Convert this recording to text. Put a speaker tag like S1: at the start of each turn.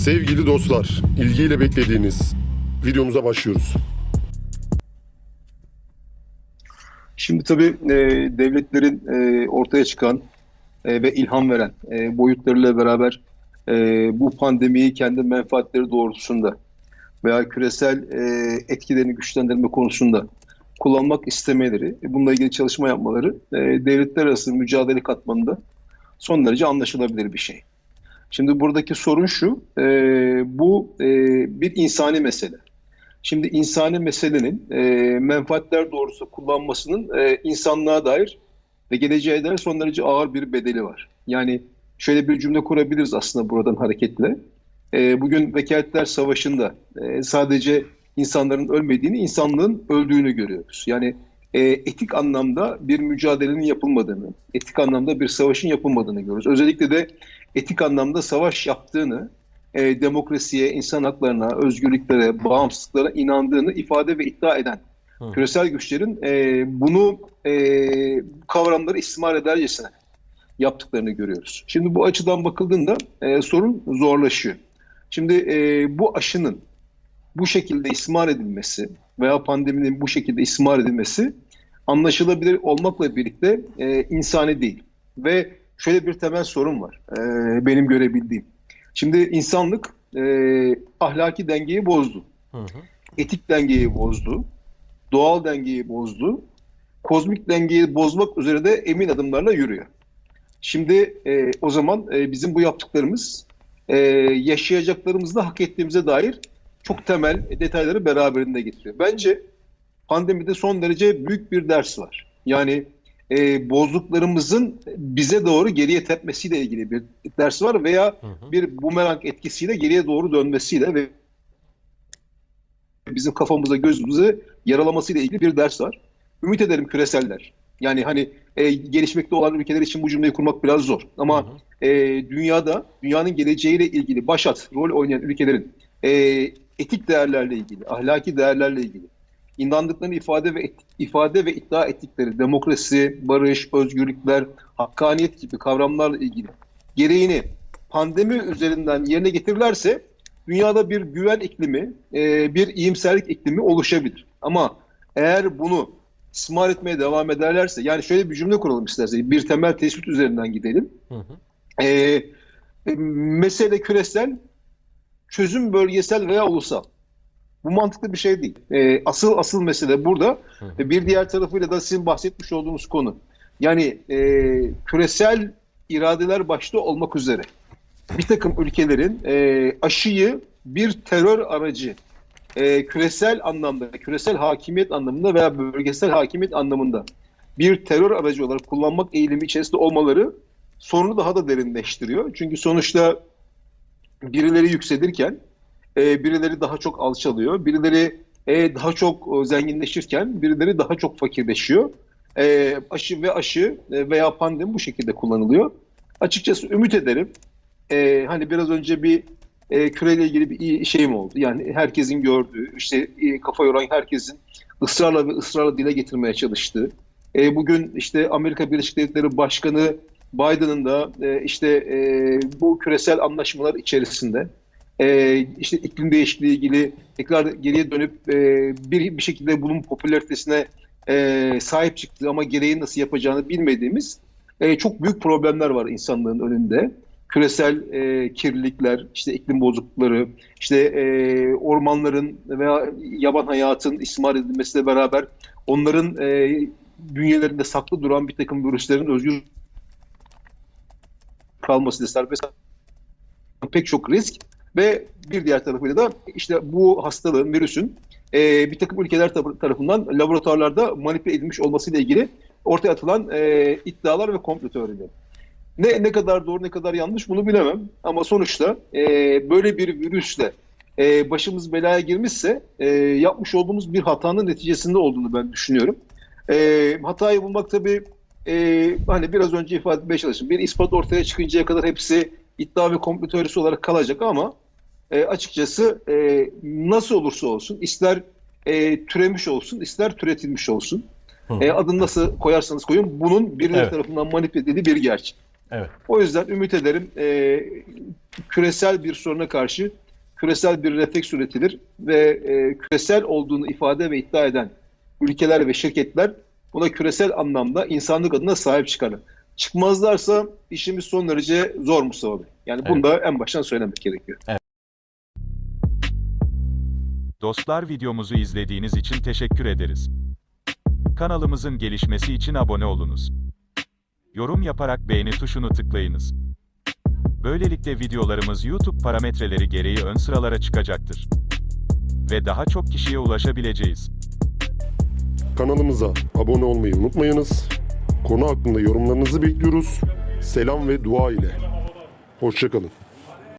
S1: Sevgili dostlar, ilgiyle beklediğiniz videomuza başlıyoruz.
S2: Şimdi tabii e, devletlerin e, ortaya çıkan e, ve ilham veren e, boyutlarıyla beraber e, bu pandemiyi kendi menfaatleri doğrultusunda veya küresel e, etkilerini güçlendirme konusunda kullanmak istemeleri, e, bununla ilgili çalışma yapmaları e, devletler arası mücadele katmanında son derece anlaşılabilir bir şey. Şimdi buradaki sorun şu, e, bu e, bir insani mesele. Şimdi insani meselenin e, menfaatler doğrusu kullanmasının e, insanlığa dair ve geleceğe dair son derece ağır bir bedeli var. Yani şöyle bir cümle kurabiliriz aslında buradan hareketle. E, bugün Vekaletler Savaşı'nda e, sadece insanların ölmediğini, insanlığın öldüğünü görüyoruz. Yani e, etik anlamda bir mücadelenin yapılmadığını, etik anlamda bir savaşın yapılmadığını görüyoruz. Özellikle de etik anlamda savaş yaptığını, e, demokrasiye, insan haklarına, özgürlüklere, bağımsızlıklara inandığını ifade ve iddia eden
S3: Hı.
S2: küresel güçlerin e, bunu e, kavramları istismar edercesine yaptıklarını görüyoruz. Şimdi bu açıdan bakıldığında e, sorun zorlaşıyor. Şimdi e, bu aşının bu şekilde istismar edilmesi veya pandeminin bu şekilde istismar edilmesi anlaşılabilir olmakla birlikte e, insani değil. Ve şöyle bir temel sorun var e, benim görebildiğim. Şimdi insanlık e, ahlaki dengeyi bozdu.
S3: Hı hı.
S2: Etik dengeyi bozdu. Doğal dengeyi bozdu. Kozmik dengeyi bozmak üzere de emin adımlarla yürüyor. Şimdi e, o zaman e, bizim bu yaptıklarımız e, yaşayacaklarımızda hak ettiğimize dair çok temel detayları beraberinde getiriyor. Bence pandemide son derece büyük bir ders var. Yani e, bozduklarımızın bize doğru geriye tepmesiyle ilgili bir ders var veya
S3: Hı hı.
S2: bir bumerang etkisiyle geriye doğru dönmesiyle ve bizim kafamıza gözümüzü yaralamasıyla ilgili bir ders var. Ümit ederim küreseller. Yani hani e, gelişmekte olan ülkeler için bu cümleyi kurmak biraz zor. Ama
S3: Hı hı.
S2: e, dünyada dünyanın geleceğiyle ilgili başat rol oynayan ülkelerin e, etik değerlerle ilgili, ahlaki değerlerle ilgili inandıklarını ifade ve ifade ve iddia ettikleri demokrasi, barış, özgürlükler, hakkaniyet gibi kavramlarla ilgili gereğini pandemi üzerinden yerine getirirlerse dünyada bir güven iklimi, e, bir iyimserlik iklimi oluşabilir. Ama eğer bunu istismar etmeye devam ederlerse, yani şöyle bir cümle kuralım isterseniz, bir temel tespit üzerinden gidelim.
S3: Hı hı.
S2: E, e, mesele küresel, çözüm bölgesel veya ulusal. Bu mantıklı bir şey değil. E, asıl asıl mesele burada. Ve bir diğer tarafıyla da sizin bahsetmiş olduğunuz konu. Yani e, küresel iradeler başta olmak üzere bir takım ülkelerin e, aşıyı bir terör aracı e, küresel anlamda, küresel hakimiyet anlamında veya bölgesel hakimiyet anlamında bir terör aracı olarak kullanmak eğilimi içerisinde olmaları sorunu daha da derinleştiriyor. Çünkü sonuçta birileri yükselirken e, birileri daha çok alçalıyor, birileri e, daha çok e, zenginleşirken birileri daha çok fakirleşiyor. E, aşı ve aşı e, veya pandemi bu şekilde kullanılıyor. Açıkçası ümit ederim. E, hani biraz önce bir e, küreyle ilgili bir şeyim oldu. Yani herkesin gördüğü, işte e, kafa yoran herkesin ısrarla ve ısrarla dile getirmeye çalıştığı. E, bugün işte Amerika Birleşik Devletleri Başkanı Biden'ın da e, işte e, bu küresel anlaşmalar içerisinde e, işte iklim değişikliği ilgili tekrar geriye dönüp e, bir bir şekilde bunun popülaritesine e, sahip çıktığı ama gereği nasıl yapacağını bilmediğimiz e, çok büyük problemler var insanlığın önünde. Küresel e, kirlilikler, işte iklim bozuklukları, işte e, ormanların veya yaban hayatın istismar edilmesiyle beraber onların e, bünyelerinde saklı duran bir takım virüslerin özgür kalması serbest pek çok risk ve bir diğer tarafıyla da işte bu hastalığın, virüsün e, bir takım ülkeler tar- tarafından laboratuvarlarda manipüle edilmiş olmasıyla ilgili ortaya atılan e, iddialar ve komplo teorileri. Ne ne kadar doğru ne kadar yanlış bunu bilemem ama sonuçta e, böyle bir virüsle e, başımız belaya girmişse e, yapmış olduğumuz bir hatanın neticesinde olduğunu ben düşünüyorum. E, hatayı bulmak tabii e, hani biraz önce ifade etmeye çalıştım. Bir ispat ortaya çıkıncaya kadar hepsi iddia ve komplo teorisi olarak kalacak ama e, açıkçası e, nasıl olursa olsun ister e, türemiş olsun ister türetilmiş olsun
S3: Hı
S2: e, adını nasıl koyarsanız koyun bunun birileri
S3: Evet.
S2: tarafından manipüle edildiği bir gerçek.
S3: Evet.
S2: O yüzden ümit ederim e, küresel bir soruna karşı küresel bir refleks üretilir ve e, küresel olduğunu ifade ve iddia eden ülkeler ve şirketler buna küresel anlamda insanlık adına sahip çıkarlar. Çıkmazlarsa işimiz son derece zor Mustafa Bey. Yani bunu da en baştan söylemek gerekiyor.
S4: Dostlar videomuzu izlediğiniz için teşekkür ederiz. Kanalımızın gelişmesi için abone olunuz. Yorum yaparak beğeni tuşunu tıklayınız. Böylelikle videolarımız YouTube parametreleri gereği ön sıralara çıkacaktır. Ve daha çok kişiye ulaşabileceğiz.
S1: Kanalımıza abone olmayı unutmayınız. Konu hakkında yorumlarınızı bekliyoruz. Selam ve dua ile. Hoşçakalın.